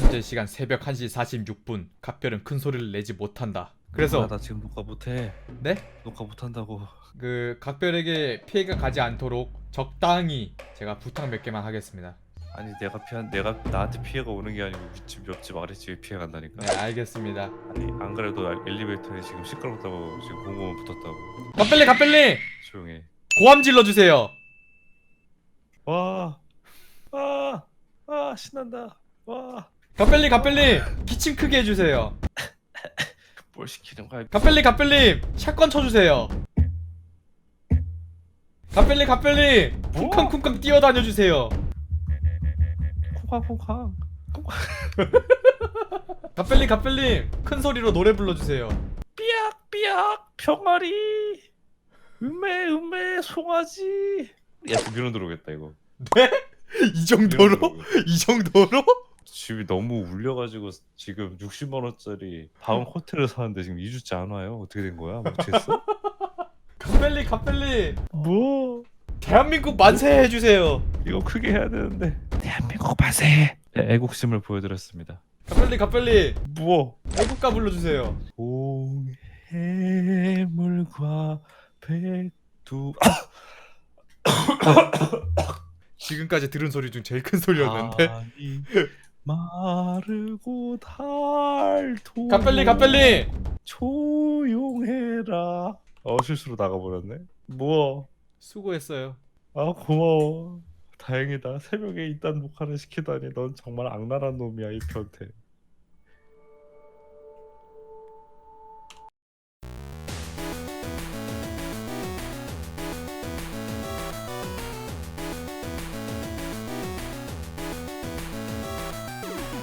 현재 시간 새벽 1시 46분. 각별은 큰 소리를 내지 못한다. 그래서 아, 나 지금 녹화 못해. 네? 녹화 못한다고. 그 각별에게 피해가 가지 않도록 적당히 제가 부탁 몇 개만 하겠습니다. 아니 내가 피한 내가 나한테 피해가 오는 게 아니고 윗집 옆집 아랫집에 피해 간다니까. 네, 알겠습니다. 아니 안 그래도 엘리베이터에 지금 시끄럽다고 지금 공무원 붙었다고. 각별님, 각별님! 조용해. 고함 질러 주세요. 와. 아. 아 신난다. 와. 각별님, 각별님! 기침 크게 해주세요. 뭘 시키는 거야? 각별님, 각별님! 샷건 쳐주세요. 각별님, 각별님! 쿵쾅쿵쾅 뛰어다녀주세요. 콩쾅콩쾅. 각별님, 각별님! 큰 소리로 노래 불러주세요. 삐약 삐약 병아리. 음메 음메 송아지. 야 지금 민원 들어오겠다 이거. 네? 이 정도로? 이 정도로? 집이 너무 울려가지고 지금 60만 원짜리 방 호텔을 사는데 지금 2주째 안 와요. 어떻게 된 거야? 못했어? 각별님, 각별님! 뭐? 대한민국 만세 해주세요. 이거 크게 해야 되는데. 대한민국 만세. 네, 애국심을 보여드렸습니다. 각별님, 각별님! 뭐? 애국가 불러주세요. 동해물과 백두. 지금까지 들은 소리 중 제일 큰 소리였는데. 마르고 닳도. 각별님, 각별님! 조용해라. 어 실수로 나가버렸네. 뭐? 수고했어요. 아 고마워. 다행이다. 새벽에 이딴 녹화를 시키다니 넌 정말 악랄한 놈이야 이 변태.